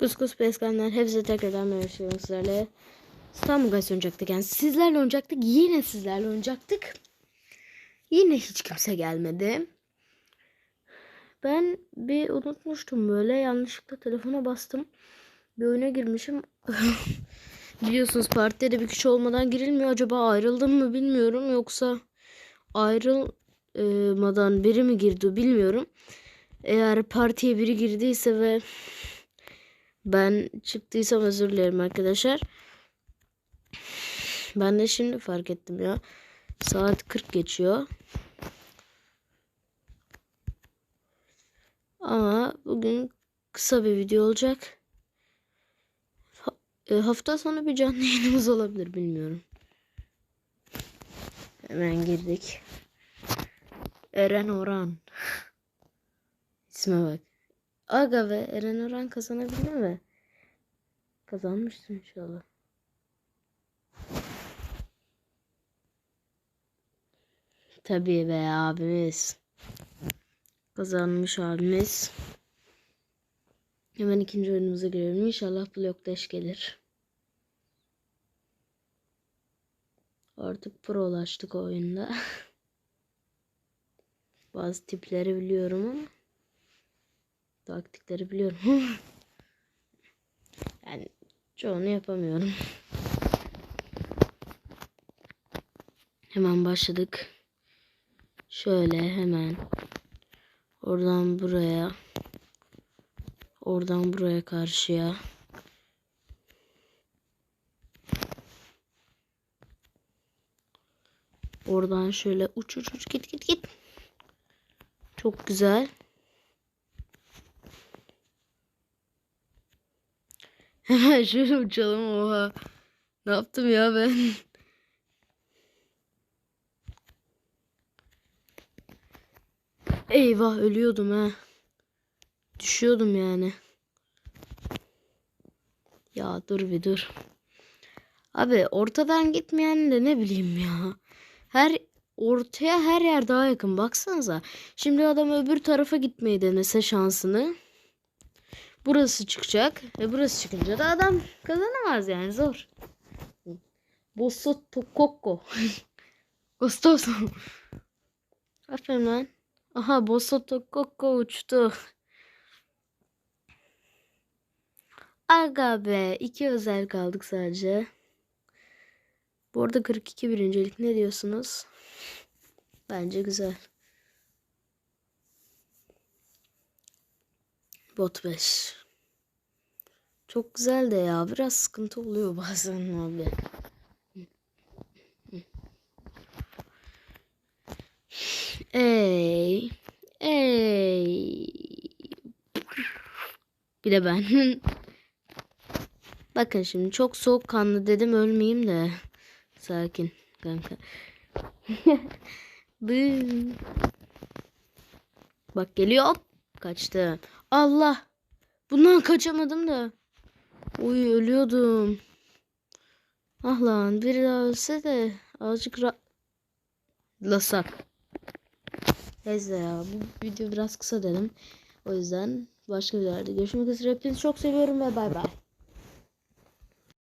Kuskus Peskanlar hepsi tekrardan merhaba sizlerle. İstanbul Guys oynayacaktık yani sizlerle oynayacaktık yine sizlerle oynayacaktık. Yine hiç kimse gelmedi. Ben bir unutmuştum böyle yanlışlıkla telefona bastım. Bir oyuna girmişim. Biliyorsunuz partide de bir kişi olmadan girilmiyor. Acaba ayrıldım mı bilmiyorum yoksa ayrılmadan biri mi girdi bilmiyorum. Eğer partiye biri girdiyse ve ben çıktıysam özür dilerim arkadaşlar. Ben de şimdi fark ettim ya. Saat 40 geçiyor. Ama bugün kısa bir video olacak. Ha- e, hafta sonu bir canlı yayınımız olabilir bilmiyorum. Hemen girdik. Eren Orhan. İsme bak. Aga ve Eren Orhan kazanabildi mi? Kazanmıştır inşallah. Tabii be abimiz. Kazanmış abimiz. Hemen ikinci oyunumuza girelim. İnşallah blok dash gelir. Artık prolaştık oyunda. Bazı tipleri biliyorum ama taktikleri biliyorum. yani çoğunu yapamıyorum. Hemen başladık. Şöyle hemen oradan buraya oradan buraya karşıya oradan şöyle uç uç uç git git git çok güzel şöyle uçalım oha ne yaptım ya ben Eyvah ölüyordum ha. Düşüyordum yani. Ya dur bir dur. Abi ortadan gitmeyen de ne bileyim ya. Her ortaya her yer daha yakın baksanıza. Şimdi adam öbür tarafa gitmeyi denese şansını. Burası çıkacak. Ve burası çıkınca da adam kazanamaz yani zor. Bosso Tokoko. Gostoso. Aferin lan. Aha Bosso Tokoko uçtu. Aga be. iki özel kaldık sadece. Bu arada 42 birincilik ne diyorsunuz? Bence güzel. Bot 5. Çok güzel de ya. Biraz sıkıntı oluyor bazen abi. Ey. Ey. Bir de ben. Bakın şimdi çok soğukkanlı dedim ölmeyeyim de. Sakin kanka. Bak geliyor hop. Kaçtı. Allah. Bundan kaçamadım da. Uy ölüyordum. Ah lan biri daha ölse de azıcık ra... Lasak. Neyse ya bu video biraz kısa dedim. O yüzden başka bir yerde görüşmek üzere. Hepinizi çok seviyorum ve bay bay.